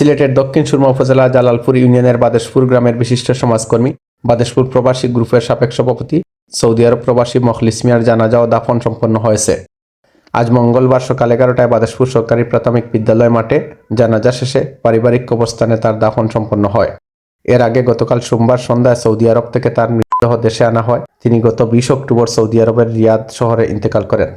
সিলেটের দক্ষিণ সুরমা উপজেলা জালালপুর ইউনিয়নের বাদেশপুর গ্রামের বিশিষ্ট সমাজকর্মী, বাদেশপুর প্রবাসী গ্রুপের সাবেক সভাপতি, সৌদি আরব প্রবাসী মখলিস মিয়ার জানাজা ও দাফন সম্পন্ন হয়েছে। আজ মঙ্গলবার সকাল এগারোটায় বাদেশপুর সরকারি প্রাথমিক বিদ্যালয় মাঠে জানাজা শেষে পারিবারিক কবরস্থানে তার দাফন সম্পন্ন হয়। এর আগে গতকাল সোমবার সন্ধ্যায় সৌদি আরব থেকে তার মৃতদেহ দেশে আনা হয়। তিনি গত বিশ অক্টোবর সৌদি আরবের রিয়াদ শহরে ইন্তেকাল করেন।